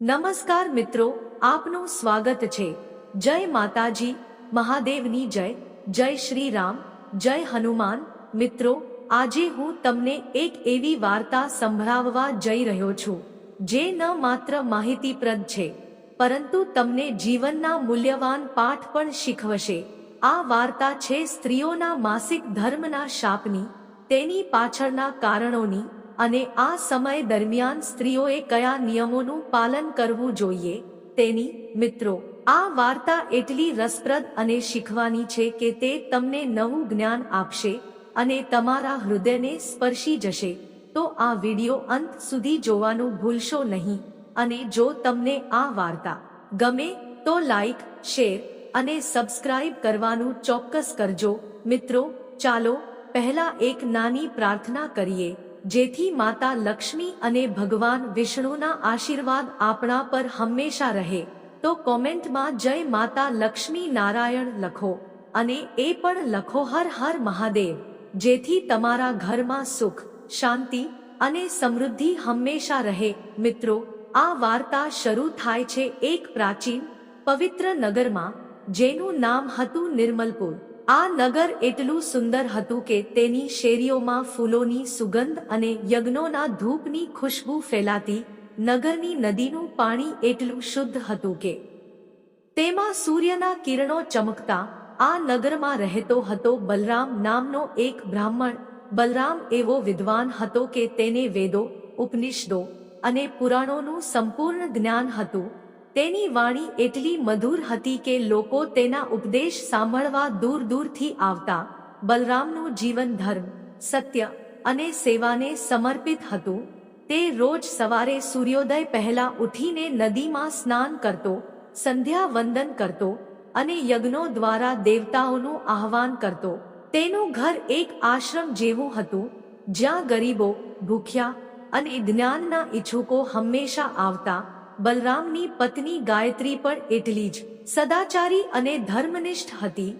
નમસ્કાર મિત્રો, આપનું સ્વાગત છે. જય માતાજી, મહાદેવની જય જય શ્રી રામ જય હનુમાન. મિત્રો, આજે હું તમને એક એવી વાર્તા સંભળાવવા જઈ રહ્યો છું, જે ન માત્ર માહિતીપ્રદ છે, પરંતુ તમને જીવનના મૂલ્યવાન પાઠ પણ શીખવશે. આ વાર્તા છે સ્ત્રીઓના માસિક ધર્મના શાપની, તેની પાછળના કારણોની અને આ સમય દરમિયાન સ્ત્રીઓએ કયા નિયમોનું પાલન કરવું જોઈએ? તેની, મિત્રો, આ વાર્તા એટલી રસપ્રદ અને શીખવાની છે કે તે તમને નવું જ્ઞાન આપશે અને તમારા હૃદયને સ્પર્શી જશે. તો આ વિડિયો અંત સુધી જોવાનું ભૂલશો નહીં અને જો તમને આ વાર્તા ગમે, તો લાઈક, શેર અને સબસ્ક્રાઇબ કરવાનું ચોક્કસ કરજો. મિત્રો, ચાલો પહેલા એક નાની પ્રાર્થના કરીએ. જેથી માતા લક્ષ્મી અને ભગવાન વિષ્ણુના આશીર્વાદ આપણા પર હંમેશા રહે. તો કોમેન્ટમાં જય માતા લક્ષ્મી નારાયણ લખો અને એ પણ લખો હર હર મહાદેવ. જેથી તમારા ઘરમાં સુખ, શાંતિ અને સમૃદ્ધિ હંમેશા રહે. મિત્રો, આ વાર્તા શરૂ થાય છે એક પ્રાચીન, પવિત્ર નગરમાં, જેનું નામ હતું નિર્મલપુર. આ નગર એટલું સુંદર હતું કે તેની શેરીઓમાં ફૂલોની સુગંધ અને યજ્ઞોના ધૂપની ખુશ્બુ ફેલાતી નગરની નદીનું પાણી એટલું શુદ્ધ હતું કે તેમાં સૂર્યના કિરણો ચમકતા આ નગરમાં રહેતો હતો બલરામ નામનો એક બ્રાહ્મણ. બલરામ એવો વિદ્વાન હતો કે તેને વેદો, ઉપનિષદો અને પુરાણોનું સંપૂર્ણ જ્ઞાન હતું. તેની વાણી એટલી મધુર હતી કે લોકો તેના ઉપદેશ સાંભળવા દૂર દૂરથી આવતા. બલરામનું જીવન ધર્મ, સત્ય અને સેવાને સમર્પિત હતું. તે રોજ સવારે સૂર્યોદય પહેલા ઉઠીને નદીમાં સ્નાન કરતો, સંધ્યા વંદન કરતો અને યજ્ઞો દ્વારા દેવતાઓનું આહવાન કરતો. તેનું ઘર એક આશ્રમ જેવું હતું, જ્યાં ગરીબો, ભૂખ્યા અને જ્ઞાનના ઈચ્છુકો હંમેશા આવતા. બલરામની પત્ની ગાયત્રી પણ એટલી જ સદાચારી અને ધર્મનિષ્ઠ હતી.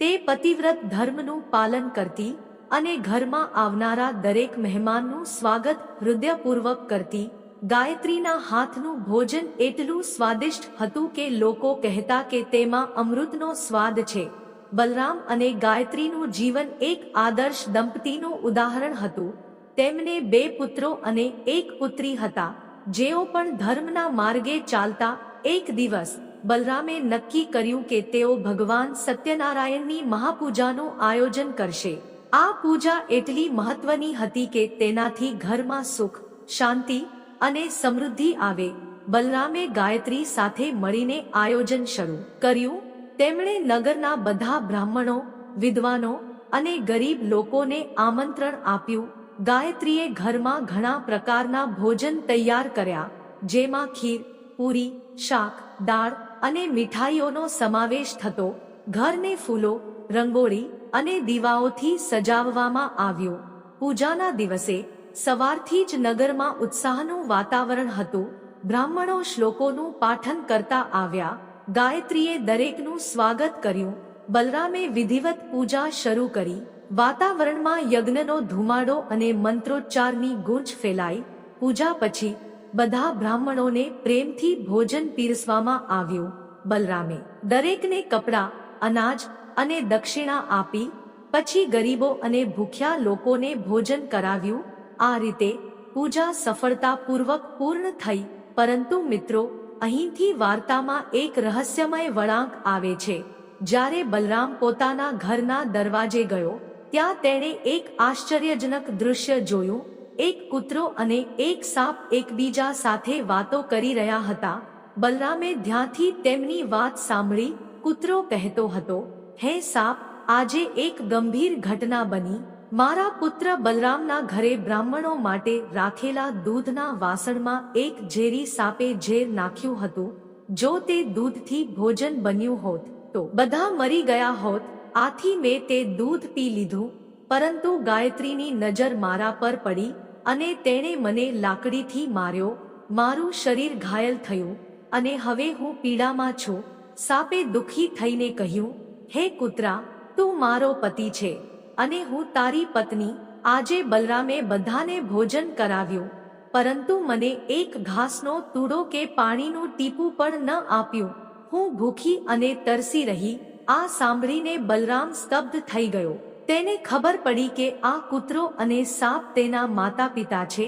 તે પતિવ્રત ધર્મનું પાલન કરતી અને ઘરમાં આવનારા દરેક મહેમાનનું સ્વાગત હૃદયપૂર્વક કરતી. ગાયત્રીના હાથનું ભોજન એટલું સ્વાદિષ્ટ હતું કે લોકો કહેતા કે તેમાં અમૃતનો સ્વાદ છે. બલરામ અને ગાયત્રીનું જીવન એક આદર્શ દંપતીનું ઉદાહરણ હતું. તેમને બે પુત્રો અને એક પુત્રી હતા. જેઓ પણ ધર્મના માર્ગે ચાલતા એક દિવસ બલરામે નક્કી કર્યું કે તેઓ ભગવાન સત્યનારાયણની મહાપૂજાનું આયોજન કરશે. આ પૂજા એટલી મહત્વની હતી કે તેનાથી ઘરમાં સુખ, શાંતિ અને સમૃદ્ધિ આવે. બલરામે ગાયત્રી સાથે મળીને આયોજન શરૂ કર્યું. તેમણે નગરના બધા બ્રાહ્મણો, વિદ્વાનો અને ગરીબ લોકોને આમંત્રણ આપ્યું. ગાયત્રીએ ઘરમાં ઘણા પ્રકારના ભોજન તૈયાર કર્યા, જેમાં ખીર, પૂરી, શાક, દાળ અને મીઠાઈઓનો સમાવેશ થતો, ઘરને ફૂલો, રંગોળી અને દીવાઓથી સજાવવામાં આવ્યો. પૂજાના દિવસે સવારથી જ નગરમાં ઉત્સાહનું વાતાવરણ હતું. બ્રાહ્મણો શ્લોકોનું પાઠન કરતા આવ્યા. ગાયત્રીએ દરેકનું સ્વાગત કર્યું. બલરામે વિધિવત પૂજા શરૂ કરી. વાતાવરણમાં યજ્ઞનો ધુમાડો અને મંત્રોચ્ચારની ગૂંજ ફેલાઈ, પૂજા પછી બધા બ્રાહ્મણોને પ્રેમથી ભોજન પીરસવામાં આવ્યું. બલરામે દરેકને કપડાં, અનાજ અને દક્ષિણા આપી, પછી ગરીબો અને ભૂખ્યા લોકોને ભોજન કરાવ્યું. આ રીતે પૂજા સફળતાપૂર્વક પૂર્ણ થઈ, પરંતુ મિત્રો, અહીંથી વાર્તામાં એક રહસ્યમય વળાંક આવે છે. જ્યારે બલરામ પોતાના ઘરના દરવાજે ગયો ત્યાં તેણે એક આશ્ચર્યજનક દૃશ્ય જોયું. એક કૂતરો અને એક સાપ એકબીજા સાથે વાતો કરી રહ્યા હતા. બલરામે ધ્યાનથી તેમની વાત સાંભળી કૂતરો કહેતો હતો, હે સાપ, આજે એક ગંભીર ઘટના બની. મારા પુત્ર બલરામના ઘરે બ્રાહ્મણો માટે રાખેલા દૂધના વાસણમાં એક ઝેરી સાપે ઝેર નાખ્યું હતું. જો તે દૂધથી ભોજન બન્યું હોત તો બધા મરી ગયા હોત. આથી મેં તે દૂધ પી લીધું, પરંતુ ગાયત્રીની નજર મારા પર પડી અને તેણે મને લાકડીથી માર્યો, મારું શરીર ઘાયલ થયું અને હવે હું પીડામાં છું, સાપે દુખી થઈને કહ્યું, હે કૂતરા, તું મારો પતિ છે અને હું તારી પત્ની, આજે બલરામે બધાને ભોજન કરાવ્યું, પરંતુ મને એક ઘાસનો તૂડો કે પાણીનું ટીપું પણ ન આપ્યું, હું ભૂખી અને તરસી રહી આ સાંભળીને બલરામ સ્તબ્ધ થઈ ગયો. તેને ખબર પડી કે આ કૂતરો અને સાપ તેના માતા પિતા છે,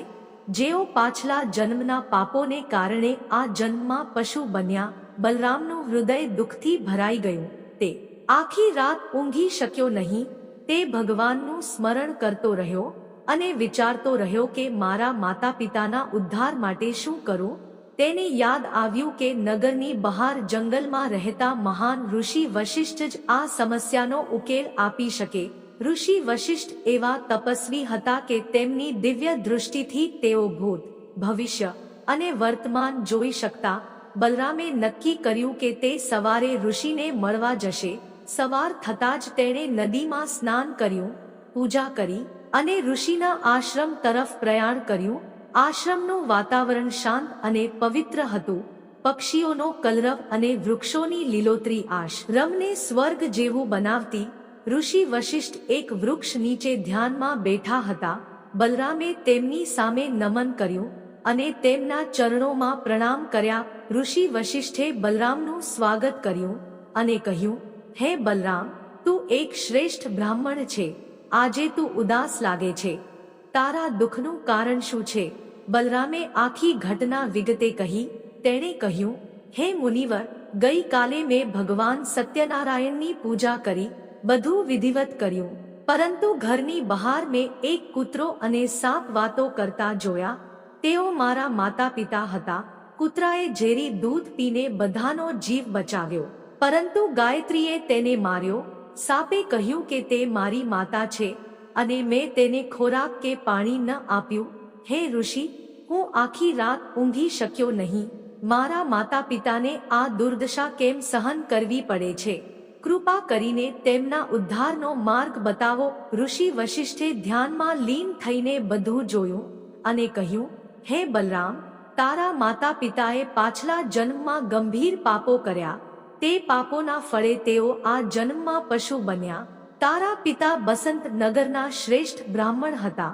જેઓ પાછલા જન્મના પાપોને કારણે આ જન્મમાં પશુ બન્યા, બલરામનું હૃદય દુઃખથી ભરાઈ ગયું. તે આખી રાત ઊંઘી શક્યો નહીં, તે ભગવાનનું સ્મરણ કરતો રહ્યો અને વિચારતો રહ્યો કે મારા માતા પિતાના ઉદ્ધાર માટે શું કરું? તેને યાદ આવ્યું કે નગરની બહાર જંગલમાં રહેતા મહાન ઋષિ વશિષ્ઠ જ આ સમસ્યાનો ઉકેલ આપી શકે. ઋષિ વશિષ્ઠ એવા તપસ્વી હતા કે તેમની દિવ્ય દૃષ્ટિથી તેઓ ભૂત, ભવિષ્ય અને વર્તમાન જોઈ શકતા. બલરામે નક્કી કર્યું કે તે સવારે ઋષિને મળવા જશે. સવાર થતાં જ તેણે નદીમાં સ્નાન કર્યું, પૂજા કરી અને ઋષિના આશ્રમ તરફ પ્રયાણ કર્યું. આશ્રમનું વાતાવરણ શાંત અને પવિત્ર હતું. પક્ષીઓનો કલરવ અને વૃક્ષોની લીલોતરી આશ્રમને સ્વર્ગ જેવું બનાવતી ઋષિ વશિષ્ઠ એક વૃક્ષ નીચે ધ્યાનમાં બેઠા હતા. બલરામે તેમની સામે નમન કર્યું અને તેમના ચરણોમાં પ્રણામ કર્યા. ઋષિ વશિષ્ઠે બલરામનું સ્વાગત કર્યું અને કહ્યું, હે બલરામ, તું એક શ્રેષ્ઠ બ્રાહ્મણ છે. આજે તું ઉદાસ લાગે છે. તારા દુઃખનું કારણ શું છે? બલરામે આખી ઘટના વિગતે કહી, તેણે કહ્યું, હે મુનિવર, ગઈકાલે મેં ભગવાન સત્યનારાયણની પૂજા કરી, બધું વિધિવત કર્યું. પરંતુ ઘરની બહાર મેં એક કૂતરો અને સાપ વાતો કરતા જોયા. તેઓ મારા માતા પિતા હતા. કૂતરાએ ઝેરી દૂધ પીને બધાનો જીવ બચાવ્યો. પરંતુ ગાયત્રીએ તેને માર્યો. સાપે કહ્યું કે તે મારી માતા છે. અને મેં તેને ખોરાક કે પાણી ન આપ્યું. હે ઋષિ, હું આખી રાત ઊંઘી શક્યો નહીં. મારા માતા પિતાને આ દુર્દશા કેમ સહન કરવી પડે છે? કૃપા કરીને તેમના ઉદ્ધારનો માર્ગ બતાવો. ઋષિ વશિષ્ઠે ધ્યાનમાં લીન થઈને બધું જોયું અને કહ્યું, હે બલરામ, તારા માતા પિતાએ પાછલા જન્મમાં ગંભીર પાપો કર્યા. તે પાપોના ફળે તેઓ આ જન્મમાં પશુ બન્યા. તારા પિતા બસંત નગરના શ્રેષ્ઠ બ્રાહ્મણ હતા,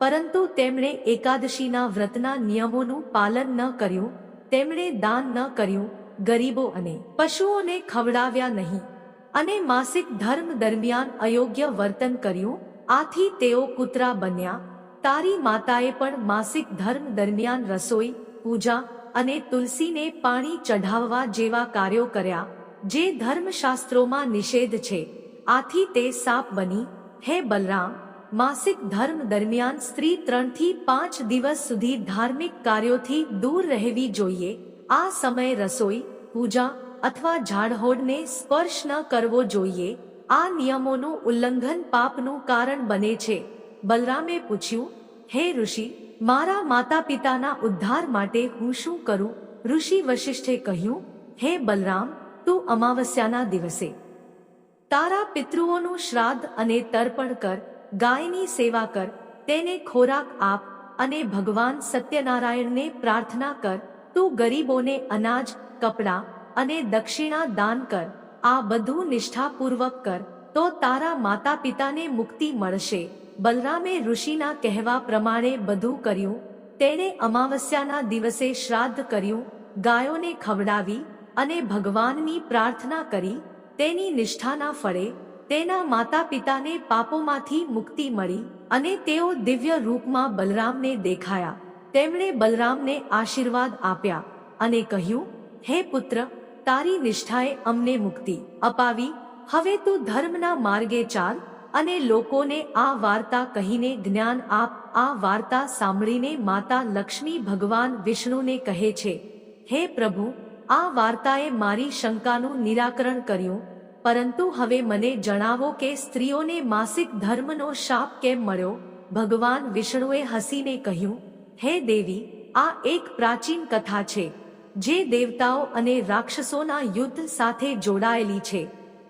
પરંતુ તેમણે એકાદશીના વ્રતના નિયમોનું પાલન ન કર્યું, તેમણે દાન ન કર્યું, ગરીબો અને પશુઓને ખવડાવ્યા નહીં અને માસિક ધર્મ દરમિયાન અયોગ્ય વર્તન કર્યું, આથી તેઓ કૂતરા બન્યા. તારી માતાએ પણ માસિક ધર્મ દરમિયાન રસોઈ, પૂજા અને તુલસીને પાણી ચઢાવવા જેવા કાર્યો કર્યા, જે ધર્મશાસ્ત્રોમાં નિષેધ છે. આથી તે સાપ બની. હે બલરામ, માસિક ધર્મ દરમિયાન સ્ત્રી ત્રણથી પાંચ દિવસ સુધી ધાર્મિક કાર્યોથી દૂર રહેવી જોઈએ. આ સમયે રસોઈ, પૂજા અથવા ઝાડહોડને સ્પર્શ ન કરવો જોઈએ. આ નિયમોનું ઉલ્લંઘન પાપનું કારણ બને છે. બલરામે પૂછ્યું, હે ઋષિ, મારા માતા પિતાના ઉદ્ધાર માટે હું શું કરું? ઋષિ વશિષ્ઠે કહ્યું, હે બલરામ, તું અમાવસ્યાના દિવસે તારા પિતૃઓનું શ્રાદ્ધ અને તર્પણ કર, ગાયની સેવા કર, તેને ખોરાક આપ અને ભગવાન સત્યનારાયણને પ્રાર્થના કર, તું ગરીબોને અનાજ, કપડાં અને દક્ષિણા દાન કર, આ બધું નિષ્ઠાપૂર્વક કર, તો તારા માતા પિતાને મુક્તિ મળશે. બલરામે ઋષિના કહેવા પ્રમાણે બધું કર્યું, તેણે અમાવસ્યાના દિવસે શ્રાદ્ધ કર્યું, ગાયોને ખવડાવી અને ભગવાનની પ્રાર્થના કરી તેની નિષ્ઠાના ફળે તેના માતા પિતાને પાપોમાંથી મુક્તિ મળી અને તેઓ દિવ્ય રૂપમાં બલરામને દેખાયા. તેમણે બલરામને આશીર્વાદ આપ્યા અને કહ્યું, હે પુત્ર, તારી નિષ્ઠાએ અમને મુક્તિ અપાવી. હવે તું ધર્મના માર્ગે ચાલ અને લોકોને આ વાર્તા કહીને જ્ઞાન આપ. આ વાર્તા સાંભળીને માતા લક્ષ્મી ભગવાન વિષ્ણુને કહે છે, હે પ્રભુ આ વાર્તાએ મારી શંકાનું નિરાકરણ કર્યું, પરંતુ હવે મને જણાવો કે સ્ત્રીઓને માસિક ધર્મનો શાપ કેમ મળ્યો? ભગવાન વિષ્ણુએ હસીને કહ્યું, હે દેવી, આ એક પ્રાચીન કથા છે, જે દેવતાઓ અને રાક્ષસોના યુદ્ધ સાથે જોડાયેલી છે.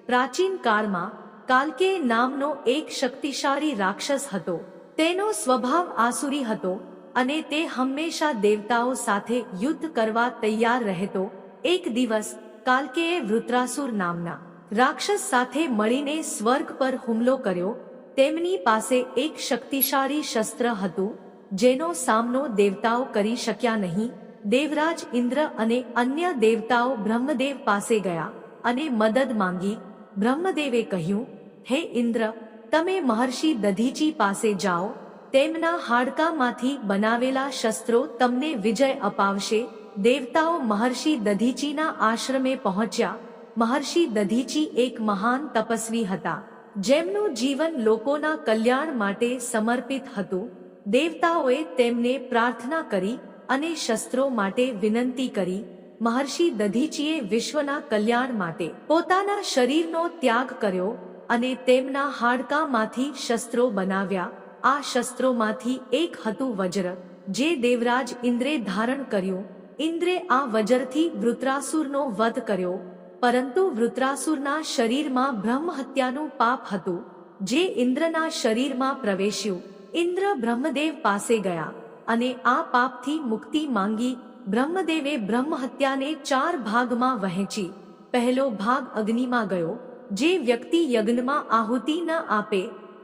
પ્રાચીન કાળમાં, કાલકે નામનો એક શક્તિશાળી રાક્ષસ હતો. તેનો સ્વભાવ આસુરી હતો અને તે હંમેશા દેવતાઓ સાથે યુદ્ધ કરવા તૈયાર રહેતો એક દિવસ કાલકેએ વૃત્રાસુર નામના રાક્ષસ સાથે મળીને સ્વર્ગ પર હુમલો કર્યો. તેમની પાસે એક શક્તિશાળી શસ્ત્ર હતું, જેનો સામનો દેવતાઓ કરી શક્યા નહીં. દેવરાજ ઇન્દ્ર અને અન્ય દેવતાઓ બ્રહ્મદેવ પાસે ગયા અને મદદ માંગી. બ્રહ્મદેવે કહ્યું, હે ઇન્દ્ર, તમે મહર્ષિ દધીચી પાસે જાઓ. તેમના હાડકામાંથી બનાવેલા શસ્ત્રો તમને વિજય અપાવશે. દેવતાઓ મહર્ષિ દધીચીના આશ્રમે પહોંચ્યા. મહર્ષિ દધીચી એક મહાન તપસ્વી હતા, જેમનું જીવન લોકોના કલ્યાણ માટે સમર્પિત હતું. દેવતાઓએ તેમને પ્રાર્થના કરી અને શસ્ત્રો માટે વિનંતી કરી. મહર્ષિ દધીચીએ વિશ્વના કલ્યાણ માટે પોતાના શરીરનો ત્યાગ કર્યો અને તેમના હાડકામાંથી શસ્ત્રો બનાવ્યા. આ શસ્ત્રોમાંથી એક હતું વજ્ર, જે દેવરાજ ઇન્દ્રે ધારણ કર્યું. ઇન્દ્રે આ વજરથી વૃત્રાસુરનો વધ કર્યો, પરંતુ વૃત્રાસુરના શરીરમાં બ્રહ્મ હત્યાનું પાપ હતું, જે ઇન્દ્રના શરીરમાં પ્રવેશ્યું. ઇન્દ્ર બ્રહ્મદેવ પાસે ગયા અને આ પાપથી મુક્તિ માંગી, બ્રહ્મદેવે બ્રહ્મ હત્યાને ચાર ભાગમાં વહેંચી. પહેલો ભાગ અગ્નિમાં ગયો, જે વ્યક્તિ યજ્ઞમાં આહુતિ ન આપે,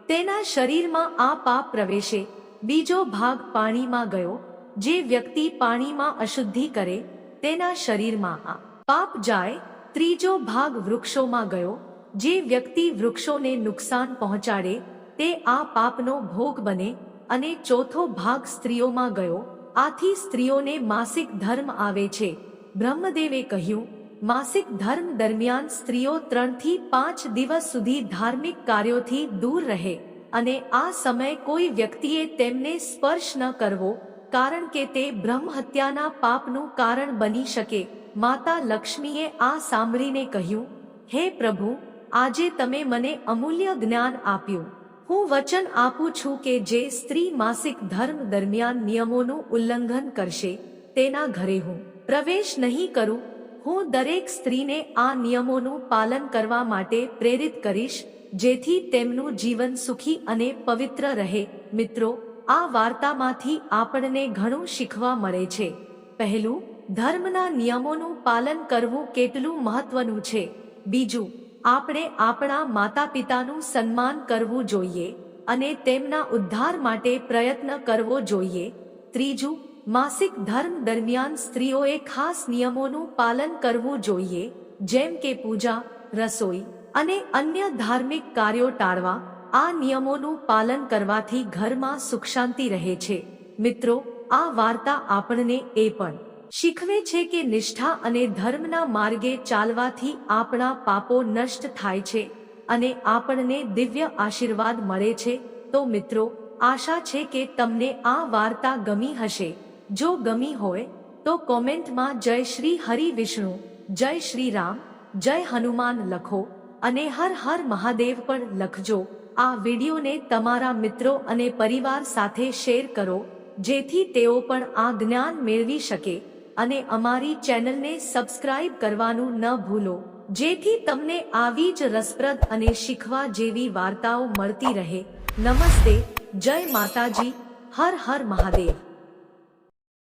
તેના શરીરમાં આ પાપ પ્રવેશે. બીજો ભાગ પાણીમાં ગયો જે વ્યક્તિ પાણીમાં અશુદ્ધિ કરે, તેના શરીરમાં આ પાપ જાય, ત્રીજો ભાગ વૃક્ષોમાં ગયો, જે વ્યક્તિ વૃક્ષોને નુકસાન પહોંચાડે, તે આ પાપનો ભોગ બને અને ચોથો ભાગ સ્ત્રીઓમાં ગયો, આથી સ્ત્રીઓને માસિક ધર્મ આવે છે. બ્રહ્મદેવે કહ્યું, માસિક ધર્મ દરમિયાન સ્ત્રીઓ ત્રણથી પાંચ દિવસ સુધી ધાર્મિક કાર્યોથી દૂર રહે અને આ સમય કોઈ વ્યક્તિએ તેમને સ્પર્શ ન કરવો કારણ કે તે બ્રહ્મ હત્યાના પાપનું કારણ બની શકે. માતા લક્ષ્મીએ આ સાંભળીને કહ્યું, હે પ્રભુ, આજે તમે મને અમૂલ્ય જ્ઞાન આપ્યું. હું વચન આપું છું કે જે સ્ત્રી માસિક ધર્મ દરમિયાન નિયમોનું ઉલ્લંઘન કરશે, તેના ઘરે હું પ્રવેશ નહીં કરું. હું દરેક સ્ત્રીને આ નિયમોનું પાલન કરવા માટે પ્રેરિત કરીશ, જેથી તેમનું જીવન સુખી અને પવિત્ર રહે. મિત્રો આ વાર્તામાંથી આપણને ઘણું શીખવા મળે છે. પહેલું, ધર્મના નિયમોનું પાલન કરવું કેટલું મહત્વનું છે. બીજું, આપણે આપણા માતા પિતાનું સન્માન કરવું જોઈએ અને તેમના ઉદ્ધાર માટે પ્રયત્ન કરવો જોઈએ. ત્રીજું, માસિક ધર્મ દરમિયાન સ્ત્રીઓએ ખાસ નિયમોનું પાલન કરવું જોઈએ, જેમ કે પૂજા, રસોઈ અને અન્ય ધાર્મિક કાર્યો ટાળવા. આ નિયમોનું પાલન કરવાથી ઘરમાં સુખ શાંતિ રહે છે. મિત્રો, આ વાર્તા આપણને એ પણ શીખવે છે કે નિષ્ઠા અને ધર્મના માર્ગે ચાલવાથી આપણા પાપો નષ્ટ થાય છે અને આપણને દિવ્ય આશીર્વાદ મળે છે. તો મિત્રો, આશા છે કે તમને આ વાર્તા ગમી હશે. જો ગમી હોય, તો કોમેન્ટમાં જય શ્રી હરિ વિષ્ણુ, જય શ્રી રામ, જય હનુમાન લખો. અને હર હર મહાદેવ પણ લખજો. આ વિડીયોને તમારા મિત્રો અને પરિવાર સાથે શેર કરો, જેથી તેઓ પણ આ જ્ઞાન મેળવી શકે અને અમારી ચેનલને સબસ્ક્રાઇબ કરવાનું ન ભૂલો, જેથી તમને આવી જ રસપ્રદ અને શીખવા જેવી વાર્તાઓ મળતી રહે. નમસ્તે, જય માતાજી, હર હર મહાદેવ.